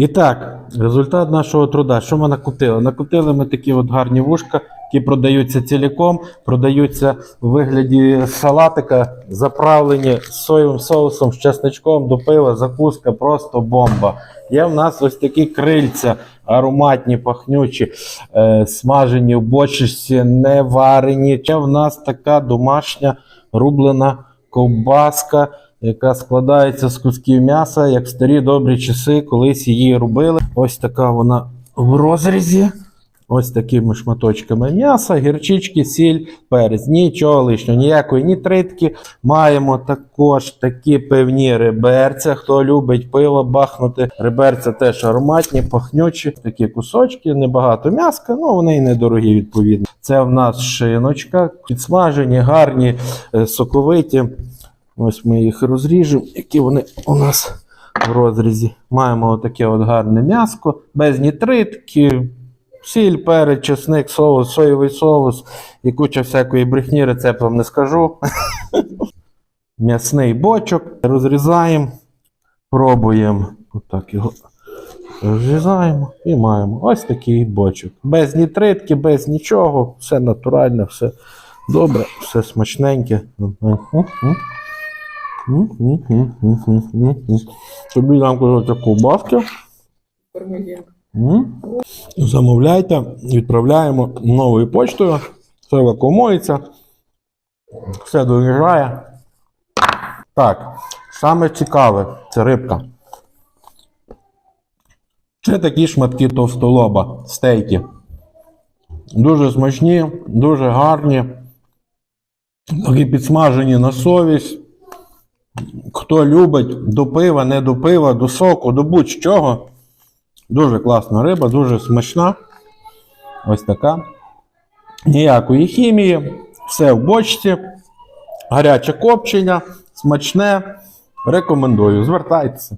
І так, результат нашого труда. Що ми накрутили? Накрутили ми такі от гарні вушка, які продаються ціліком, продаються у вигляді салатика, заправлені соєвим соусом, з чесничком до пива, закуска, просто бомба. Є в нас ось такі крильця ароматні, пахнючі, е, смажені в бочечці, не варені. Ще в нас така домашня рублена ковбаска, яка складається з кусків м'яса, як в старі добрі часи, колись її робили. Ось така вона в розрізі. Ось такими шматочками м'яса, гірчички, сіль, перець. Нічого лишнього, ніякої нітритки. Маємо також такі пивні реберця. Хто любить пиво бахнути. Реберця теж ароматні, пахнючі. Такі кусочки, небагато м'яска, ну вони і недорогі відповідно. Це в нас шиночка, підсмажені, гарні, е, соковиті. Ось ми їх розріжемо, які вони у нас в розрізі. Маємо отаке от гарне м'яско, без нітритки, сіль, перець, чесник, соус, соєвий соус і куча всякої брехні, рецепт вам не скажу. М'ясний бочок. Розрізаємо, пробуємо. Отак його розрізаємо і маємо ось такий бочок. Без нітритки, без нічого, все натуральне, все добре, все смачненьке. Собі нам кажуть ковбаски. Замовляйте, відправляємо новою почтою. Все вакуумується. Все доїжджає. Так, саме цікаве це рибка. Це такі шматки товстолоба, стейки. Дуже смачні, дуже гарні. Такі підсмажені на совість. Хто любить до пива, не до пива, до соку, до будь-чого. Дуже класна риба, дуже смачна. Ось така. Ніякої хімії, все в бочці. Гаряче копчення, смачне. Рекомендую. Звертайтеся.